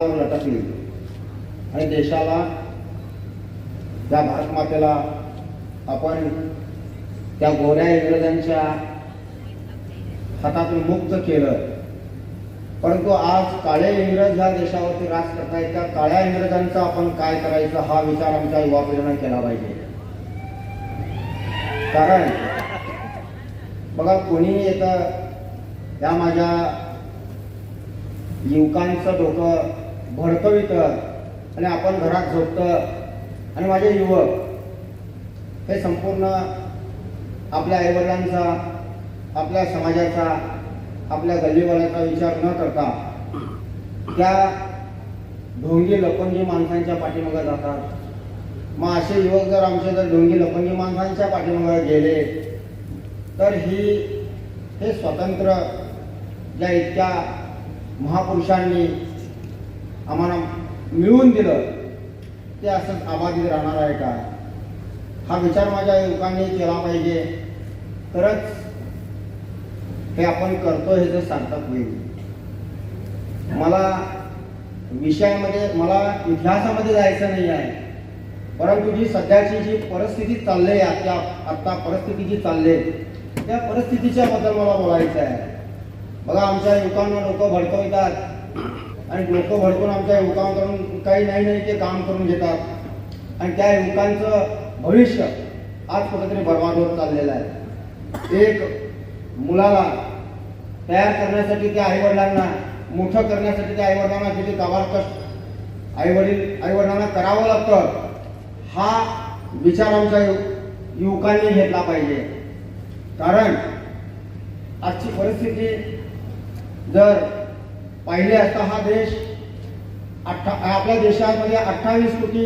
लटकली आणि देशाला त्या भारतमातेला आपण त्या गोऱ्या इंग्रजांच्या हातातून मुक्त केलं परंतु आज काळे इंग्रज ह्या देशावरती राज करतायत त्या काळ्या इंग्रजांचा आपण काय करायचं हा विचार आमच्या युवा पिढीनं केला पाहिजे. कारण बघा कोणी येतं या माझ्या युवकांचं डोकं भडकवितं आणि आपण घरात झोपतं. आणि माझे युवक हे संपूर्ण आपल्या आईवडिलांचा आपल्या समाजाचा आपल्या गल्लीवाल्याचा विचार न करता त्या ढोंगी लपंगी माणसांच्या पाठीमागे जातात. मग असे युवक जर आमचे जर ढोंगी लपंगी माणसांच्या पाठीमागे गेले तर ही हे स्वतंत्र ज्या इतक्या महापुरुषांनी आम्हाला मिळवून दिलं ते असंच अबाधित राहणार आहे का? हा विचार माझ्या युवकांनी केला पाहिजे. तरच हे आपण करतो हे जर सार्थक होईल. मला विषयामध्ये मला इतिहासामध्ये जायचं नाही आहे. परंतु जी सध्याची जी परिस्थिती चालली आहे आत्ता आत्ता परिस्थिती जी चालली त्या परिस्थितीच्या बद्दल मला बोलायचं आहे. बघा आमच्या युवकांना लोक भडकवितात. आणि लोक भडकून आमच्या युवकांकडून काही नाही नाही ते काम करून घेतात. आणि त्या युवकांचं भविष्य आज कुठेतरी बर्बाद होत चाललेलं आहे. एक मुलाला तयार करण्यासाठी त्या आईवडिलांना मोठं करण्यासाठी त्या आईवडिलांना किती काबार कष्ट आईवडील आईवडिलांना करावं लागतं हा विचार आमच्या यु- युवकांनी घेतला पाहिजे. कारण आजची परिस्थिती जर पाहिले असता हा देश अठ्ठा आपल्या देशामध्ये अठ्ठावीस कोटी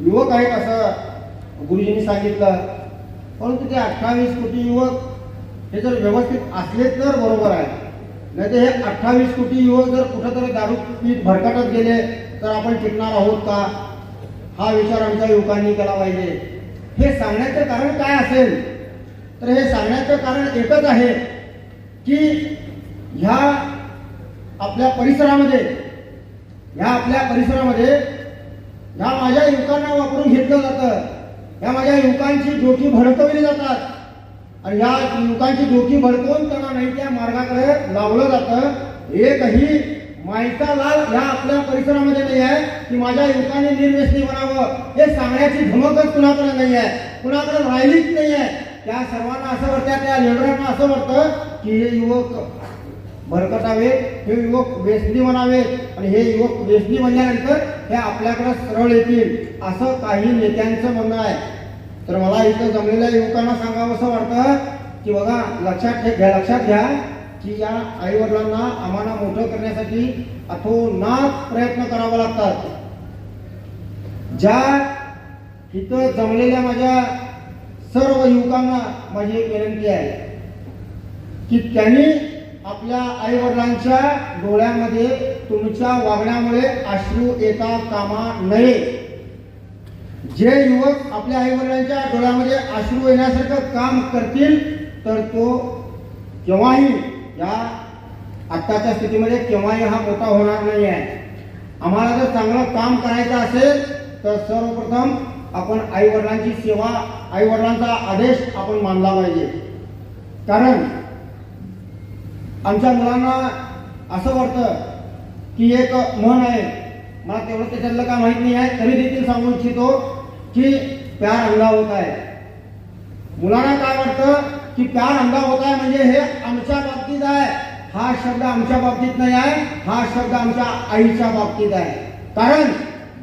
युवक आहेत असं गुरुजींनी सांगितलं. परंतु ते अठ्ठावीस कोटी युवक हे जर व्यवस्थित असले तर बरोबर आहे. नाही तर हे अठ्ठावीस कोटी युवक जर कुठंतरी दारू पीठ भरकटत गेले तर आपण टिकणार आहोत का? हा विचार आमच्या युवकांनी केला पाहिजे. हे सांगण्याचं कारण काय असेल? तर हे सांगण्याचं कारण एकच आहे की ह्या आपल्या परिसरामध्ये ह्या आपल्या परिसरामध्ये ह्या माझ्या युवकांना वापरून घेतलं जातं. ह्या माझ्या युवकांची डोकी भडकवली जातात. आणि ह्या युवकांची डोकी भडकवून त्यांना नाही त्या मार्गाकडे लावलं जातं. एकही मायचा लाल ह्या आपल्या परिसरामध्ये नाही आहे. की माझ्या युवकांनी निर्व्यसनी बनावं हे सांगण्याची धमकच कुणाकडे नाही आहे. कुणाकडे राहिलीच नाही आहे. त्या सर्वांना असं वाटतं त्या लिडरांना असं वाटतं की हे युवक भरकटावे हे युवक व्यसनी म्हणावे आणि हे युवक व्यसनी म्हणल्यानंतर हे आपल्याकडे सरळ येतील असं काही नेत्यांचं म्हणणं आहे. तर मला इथं जमलेल्या युवकांना सांगावं असं वाटतं की बघा लक्षात घ्या लक्षात घ्या की या आई वडिलांना आम्हाला मोठं करण्यासाठी अथोनात प्रयत्न करावा लागतात. ज्या इथं जमलेल्या माझ्या सर्व युवकांना माझी एक विनंती आहे की त्यांनी आपल्या आई वडिलांच्या डोळ्यामध्ये तुमच्या वागण्यामुळे अश्रू येता कामा नये. जे युवक आपल्या आई वडिलांच्या डोळ्यामध्ये अश्रू येण्यासारखं काम करतील तर तो केव्हाही या आत्ताच्या स्थितीमध्ये केव्हाही हा मोठा होणार नाही आहे आम्हाला जर चांगलं काम करायचं असेल तर सर्वप्रथम आपण आई वडिलांची सेवा आई वडिलांचा आदेश आपण मानला पाहिजे. कारण आमच्या मुलांना असं वाटतं की एक म्हण आहे. मला तेवढं त्याच्यातलं काय माहीत नाही आहे. तरी देखील सांगू इच्छितो की प्यार अंगा होत आहे. मुलांना काय वाटतं की प्यार अंगा होत आहे म्हणजे हे आमच्या बाबतीत आहे. हा शब्द आमच्या बाबतीत नाही आहे. हा शब्द आमच्या आईच्या बाबतीत आहे. कारण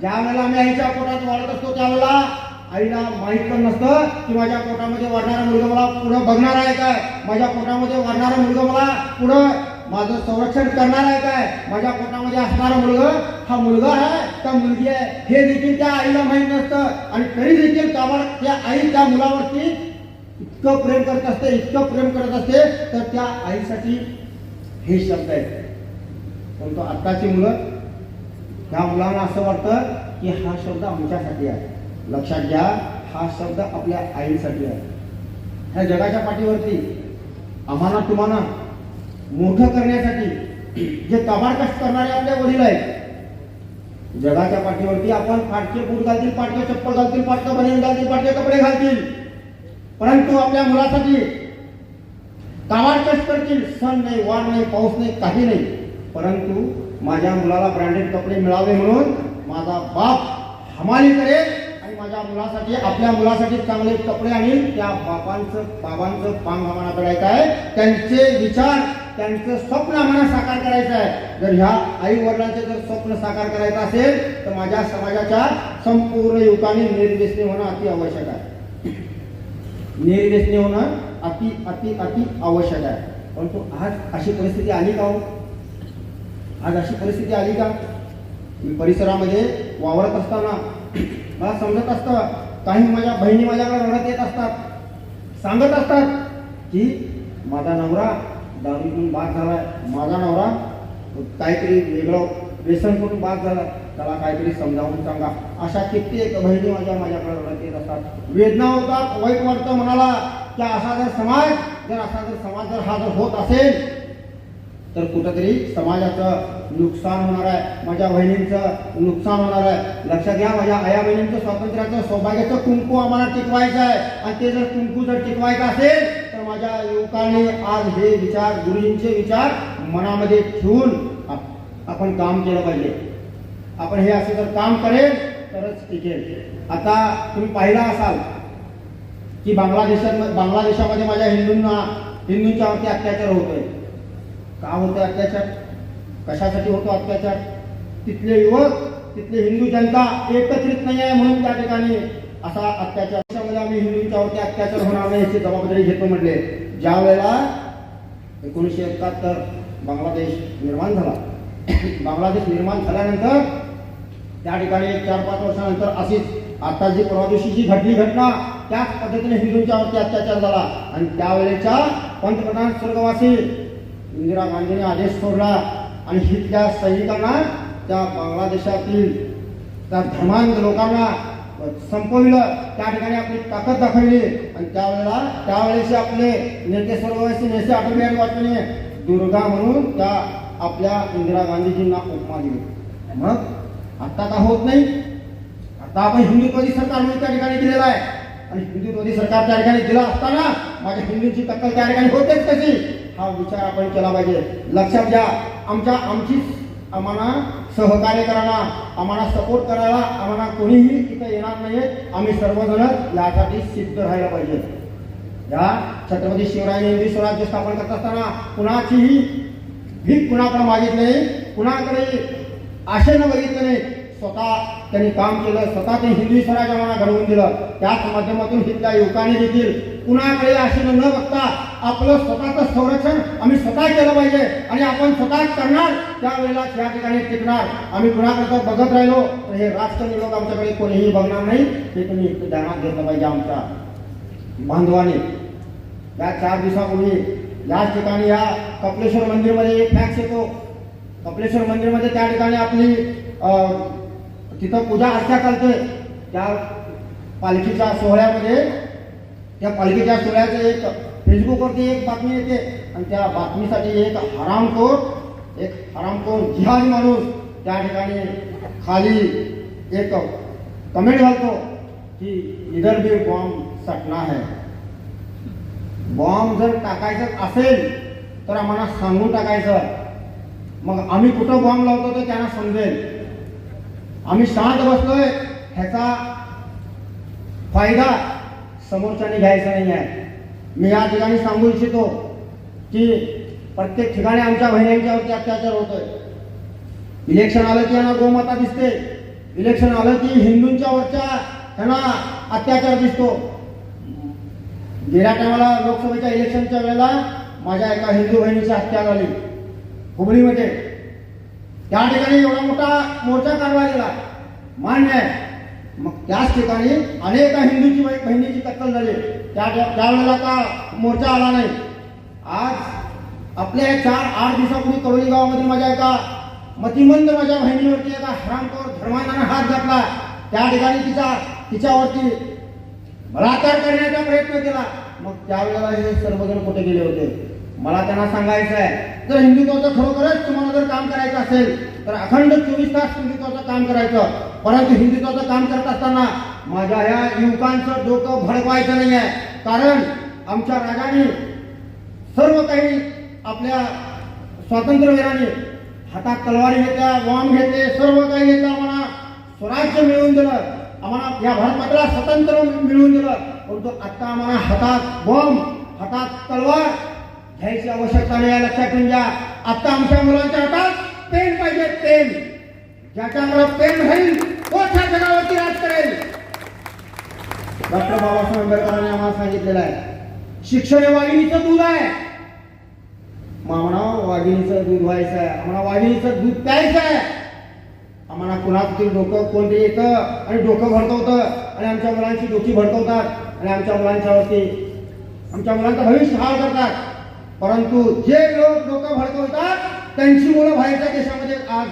ज्या वेळेला आम्ही आईच्या पोटात वाढत असतो त्यावेळेला आईला माहीत पण नसतं की माझ्या पोटामध्ये वाढणारा मुलगा मला पुढं बघणार आहे काय? माझ्या पोटामध्ये वाढणारा मुलगा मला पुढं माझं संरक्षण करणार आहे काय? माझ्या पोटामध्ये असणारा मुलगा हा मुलगा आहे का मुलगी आहे. हे देखील त्या आईला माहीत नसतं. आणि तरी देखील काबाड त्या आई त्या मुलावरती इतकं प्रेम करत असते इतकं प्रेम करत असते तर त्या आईसाठी हे शब्द आहे परंतु आत्ताची मुलं ह्या मुलांना असं वाटतं की हा शब्द आमच्यासाठी आहे. लक्षात घ्या हा शब्द आपल्या आईसाठी आहे. ह्या जगाच्या पाठीवरती आम्हाला तुम्हाला मोठं करण्यासाठी जे कबाड कष्ट करणारे आपले वडील आहेत जगाच्या पाठीवरती आपण फाटके बूट घालतील फाटके चप्पल घालतील फाटकं बनियन घालतील फाटके कपडे घालतील. परंतु आपल्या मुलासाठी कामार कष्ट करतील सण नाही वार नाही पाऊस नाही काही नाही. परंतु माझ्या मुलाला ब्रँडेड कपडे मिळावे म्हणून माझा बाप हमाली करेल माझ्या मुलासाठी आपल्या मुलासाठी चांगले कपडे आणील त्या बापांचं बाबांचं पान आम्हाला करायचं आहे. त्यांचे विचार त्यांचं स्वप्न आम्हाला साकार करायचं आहे. जर ह्या आई वडिलांचे जर स्वप्न साकार करायचं असेल तर माझ्या समाजाच्या संपूर्ण युवकांनी निर्व्यसनी होणं अति आवश्यक आहे. निर्व्यसनी होणं अति अति अति आवश्यक आहे. परंतु आज अशी परिस्थिती आली का हो? आज अशी परिस्थिती आली का? मी परिसरामध्ये वावरत असताना मला समजत असतं. काही माझ्या बहिणी माझ्याकडे रडत येत असतात. सांगत असतात की माझा नवरा दारूतून पिऊन बाद झालाय. माझा नवरा काहीतरी वेगळं व्यसन करून बाद झाला त्याला काहीतरी समजावून सांगा. अशा कित्येक बहिणी माझ्या माझ्याकडे रडत येत असतात. वेदना होतात वाईट वाटतं मनाला. की असा जर समाज जर असा जर समाज जर हा जर होत असेल तर कुठंतरी समाजाचं नुकसान होणार आहे. माझ्या बहिणींचं नुकसान होणार आहे. लक्षात घ्या माझ्या आया बहिणींचं स्वातंत्र्याचं सौभाग्याचं कुंकू आम्हाला टिकवायचं आहे. आणि ते जर कुंकू जर टिकवायचं असेल तर माझ्या युवकांनी आज हे विचार गुरुजींचे विचार मनामध्ये ठेवून आप- आपण काम केलं पाहिजे. आपण हे असं जर काम करेल तरच टिकेल. आता तुम्ही पाहिला असाल की बांगलादेशात बांगलादेशामध्ये माझ्या हिंदूंना हिंदूंच्यावरती अत्याचार होतोय. का होतोय अत्याचार? कशासाठी होतो अत्याचार? तिथले युवक तिथले हिंदू जनता एकत्रित नाही आहे म्हणून त्या ठिकाणी असा अत्याचार. आम्ही आम्ही हिंदूंच्यावरती अत्याचार होणार नाही याची जबाबदारी घेतो म्हटले. ज्या वेळेला एकोणीसशे एकाहत्तर बांगलादेश निर्माण झाला. बांगलादेश निर्माण झाल्यानंतर त्या ठिकाणी चार पाच वर्षानंतर अशीच आता जी परवा दिवशी जी घडली घटना त्याच पद्धतीने हिंदूंच्यावरती अत्याचार झाला. आणि त्यावेळेच्या पंतप्रधान स्वर्गवासी इंदिरा गांधीने आदेश सोडला. आणि ही त्या सैनिकांना त्या बांगलादेशातील त्या धर्मांध लोकांना संपविलं. त्या ठिकाणी आपली ताकद दाखवली. आणि त्यावेळेला त्यावेळेस आपले नेते स्वर्गवासी नेते अटल बिहारी दुर्गा म्हणून त्या आपल्या इंदिरा गांधीजींना उपमा दिली. मग आता का होत नाही? आता आपण हिंदुत्वादी सरकार म्हणून त्या ठिकाणी दिलेला आहे. आणि हिंदुत्वादी सरकार त्या ठिकाणी दिला असताना माझ्या हिंदूंची कत्तल त्या ठिकाणी होतेच कशी? हा विचार आपण केला पाहिजे. लक्षात घ्या आमच्या आमची आम्हाला सहकार्य करायला आम्हाला सपोर्ट करायला आम्हाला कोणीही इथं येणार नाहीये. आम्ही सर्वजण यासाठी सिद्ध राहायला पाहिजे. या छत्रपती शिवरायांनी हिंदी स्वराज्य स्थापन करत असताना कुणाचीही भीक कुणाकडे मागितली नाही कुणाकडे आशेनं बघितलं नाही. स्वतः त्यांनी काम केलं स्वतः ते हिंदवी स्वराज आम्हाला घडवून दिलं. त्याच माध्यमातून तिथल्या युवकांनी देखील कुणाकडे आशेनं न बघता आपलं स्वतःचं संरक्षण आम्ही स्वतः केलं पाहिजे आणि आपण स्वतः करणार त्यावेळेला त्या ठिकाणी टिकणार. आम्ही कुणाकडे बघत राहिलो तर हे राजकारणी लोक आमच्याकडे कोणीही बघणार नाही. हे तुम्ही ध्यानात घेतलं पाहिजे आमच्या बांधवाने या चार दिवसापूर्वी याच ठिकाणी या कपलेश्वर मंदिरमध्ये एक फॅक्स येतो. कपलेश्वर मंदिरमध्ये त्या ठिकाणी आपली तिथं पूजा अर्चा करते त्या पालखीच्या सोहळ्यामध्ये त्या पालखीच्या सोहळ्याचं एक फेसबुकवरती एक बातमी येते. आणि त्या बातमीसाठी एक हरामखोर एक हरामखोर जिहादी माणूस त्या ठिकाणी खाली एक कमेंट घालतो की इधर भी बॉम्ब सटना है. बॉम्ब जर टाकायचं असेल तर आम्हाला सांगून टाकायचं. मग आम्ही कुठं बॉम्ब लावतो तर त्यांना समजेल. आम्ही शांत बसतोय ह्याचा फायदा समोरच्याने घ्यायचा नाही आहे. मी या ठिकाणी सांगू इच्छितो की प्रत्येक ठिकाणी आमच्या बहिणींच्यावरती अत्याचार होतोय. इलेक्शन आलं की यांना गोमाता दिसते. इलेक्शन आलं की हिंदूंच्या वरच्या त्यांना अत्याचार दिसतो. गेल्या टायमाला लोकसभेच्या इलेक्शनच्या वेळेला माझ्या एका हिंदू बहिणीची हत्या झाली. हुबळीमध्ये. त्या ठिकाणी एवढा मोठा मोर्चा काढला गेला. मान्य आहे. मग त्याच ठिकाणी अनेक हिंदूची बहिणीची कत्तल झाली. त्या त्यावेळेला का मोर्चा आला नाही? आज आपल्या चार आठ दिवसापूर्वी कवळी गावामध्ये माझ्या एका मतिमंद माझ्या बहिणीवरती एका हरामखोर धर्मांधानं हात घातला. त्या ठिकाणी तिचा तिच्यावरती बलात्कार करण्याचा प्रयत्न केला. मग त्यावेळेला हे सर्वजण कुठे गेले होते? मला त्यांना सांगायचं आहे जर हिंदुत्वाचं खरोखरच तुम्हाला जर काम करायचं असेल तर अखंड चोवीस तास हिंदुत्वाचं काम करायचं. परंतु हिंदुत्वाचं काम करत असताना माझ्या ह्या युवकांचं डोकं भडकवायचं नाही आहे कारण आमच्या राजाने सर्व काही आपल्या स्वातंत्र्यवीरांनी हातात तलवारी घेतल्या बॉम्ब घेतले सर्व काही घेतलं आम्हाला स्वराज्य मिळवून दिलं. आम्हाला या भारत स्वतंत्र मिळवून दिलं. परंतु आता आम्हाला हातात बॉम्ब हातात तलवार घ्यायची आवश्यकता नाही लक्षात ठेवून घ्या. आता आमच्या मुलांच्या हातात पेन पाहिजे पेन. ज्याच्यामुळे पेन राहील तोच ह्या जगावरती राज करेल. डॉक्टर बाबासाहेब आंबेडकरांनी आम्हाला सांगितलेलं आहे शिक्षण हे वाघिणीचं दूध आहे. मग आम्हाला वाघिणीचं दूध व्हायचं आहे आम्हाला वाघिणीचं दूध प्यायचं आहे. आम्हाला कुणाचं डोकं कोणते येतं आणि डोकं भडकवतं आणि आमच्या मुलांची डोकी भडकवतात आणि आमच्या मुलांच्यावरती आमच्या मुलांचं भविष्य हाल करतात. परंतु जे लोक डोकं भडकवतात त्यांची मुलं बाहेरच्या देशामध्ये आज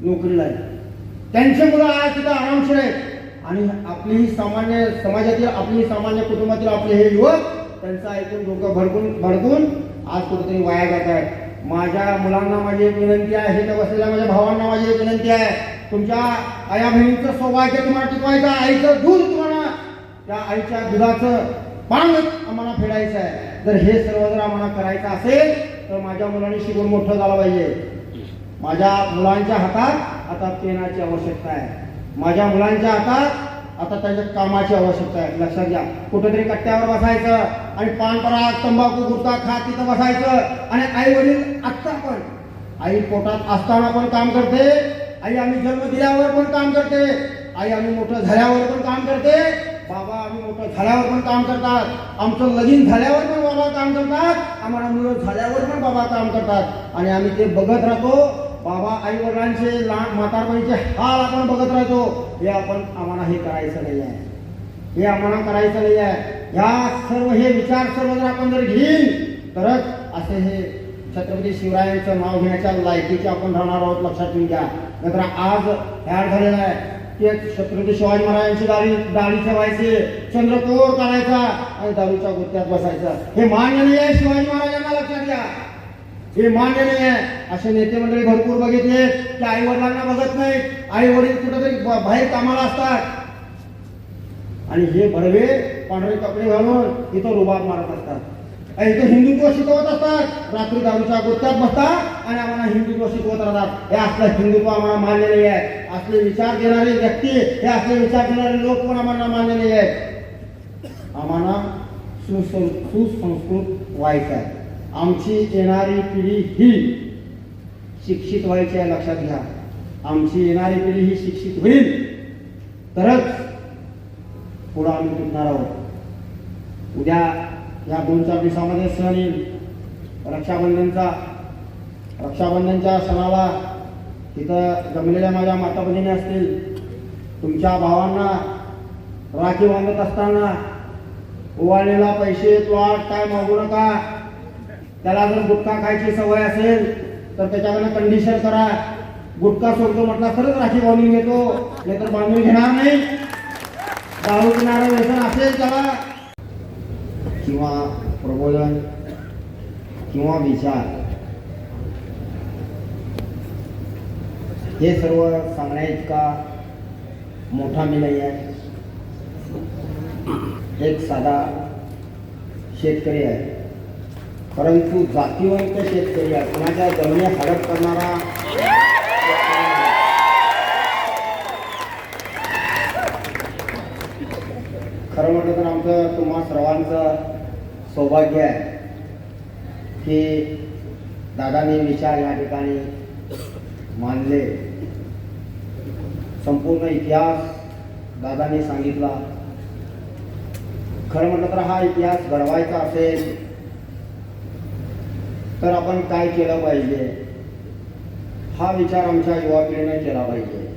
नोकरीला आहेत त्यांचे मुलं आज तिथं आरामशीर आहेत. आणि आपली ही सामान्य समाजातील आपली सामान्य कुटुंबातील आपले हे युवक त्यांचं ऐकून डोकं भडकून भडकून आज कुठेतरी वाया जात आहेत. माझ्या मुलांना माझी एक विनंती आहे हे तर बसलेल्या माझ्या भावांना माझी एक विनंती आहे. तुमच्या आया बहिणीचं सौभाग्य तुम्हाला टिकवायचं आईचं दूध तुम्हाला त्या आईच्या दुधाचं बाणच आम्हाला फेडायचं आहे. जर हे सर्व जर आम्हाला करायचं असेल तर माझ्या मुलांनी शिकून मोठं झालं पाहिजे. माझ्या मुलांच्या हातात आता पेनाची आवश्यकता आहे. माझ्या मुलांच्या हातात आता त्यांच्या कामाची आवश्यकता आहे. लक्षात घ्या. कुठेतरी कट्ट्यावर बसायचं आणि पानपरा तंबाखू गुटखा खात तिथं बसायचं. आणि आई वडील आत्ता पण आई पोटात असताना पण काम करते. आई आम्ही जन्म दिल्यावर पण काम करते. आई आम्ही मोठं झाल्यावर पण काम करते. बाबा आम्ही मोठं झाल्यावर पण काम करतात. आमचं लगीन झाल्यावर पण बाबा काम करतात. आम्हाला मुलं झाल्यावर पण बाबा काम करतात. आणि आम्ही ते बघत राहतो. बाबा आई वडिलांचे लहान म्हातारपणीचे हाल आपण बघत राहतो. हे आपण आम्हाला हे करायचं नाही आहे हे आम्हाला करायचं नाही आहे ह्या सर्व हे विचार सर्व जर आपण जर घेईन तरच असे हे छत्रपती शिवरायांचं नाव घेण्याच्या लायकीचे आपण राहणार आहोत. लक्षात ठेवून घ्या. नंतर आज तयार झालेला आहे. ते छत्रपती शिवाजी महाराजांची दाढी दाढी ठेवायची चंद्रकोर काढायचा आणि दारूच्या गुत्त्यात बसायचा. हे मान्य नाही आहे शिवाजी महाराजांना लक्षात घ्या. हे मान्य नाही आहे असे नेते मंडळी भरपूर बघितले की आई वडिलांना बघत नाही आई वडील कुठेतरी बाहेर कामाला असतात. आणि हे भरवे पांढरे कपडे घालून इथं रुबाब मारत असतात. आणि इथं हिंदुत्व शिकवत असतात. रात्री दारूच्या गोत्यात बसतात आणि आम्हाला हिंदू करतात. हे असलं हिंदुत्व आम्हाला मान्य नाही आहे. असले विचार देणारे व्यक्ती हे असले विचार देणारे लोक पण आम्हाला मान्य नाही आहेत. आम्हाला सुसं सुसंस्कृत व्हायचं आहे. आमची येणारी पिढी ही शिक्षित व्हायची आहे लक्षात घ्या. आमची येणारी पिढी ही शिक्षित होईल. तरच पुढं आम्ही टिकणार आहोत. उद्या या दोन चार दिवसामध्ये सण येईल. रक्षाबंधनचा रक्षाबंधनच्या सणाला तिथं जमलेल्या माझ्या माता भगिनी असतील तुमच्या भावांना राखी बांधत असताना ओवाळलेला पैसे त्वाट काय मागू नका. त्याला जर गुटखा खायची सवय असेल तर त्याच्याकडनं कंडिशन करा. गुटखा सोडतो म्हटला खरंच राखी बांधून घेतो. नाहीतर बांधून घेणार नाही. दारू पिणारं व्यसन असेल त्याला. किंवा प्रबोधन किंवा विचार. हे सर्व सांगण्या इतका मोठा मी नाही आहे. एक साधा शेतकरी आहे. परंतु जातीवंत शेतकरी आहे. कुणाच्या जमिनी हडप करणारा खरं म्हटलं तर आमचं तुम्हा सर्वांचं सौभाग्य आहे की दादाने विचार या ठिकाणी मानले संपूर्ण इतिहास दादाने सांगितला. खरं म्हटलं तर हा इतिहास घडवायचा असेल तर आपण काय केलं पाहिजे? हा विचार आमच्या युवा पिढीने केला पाहिजे.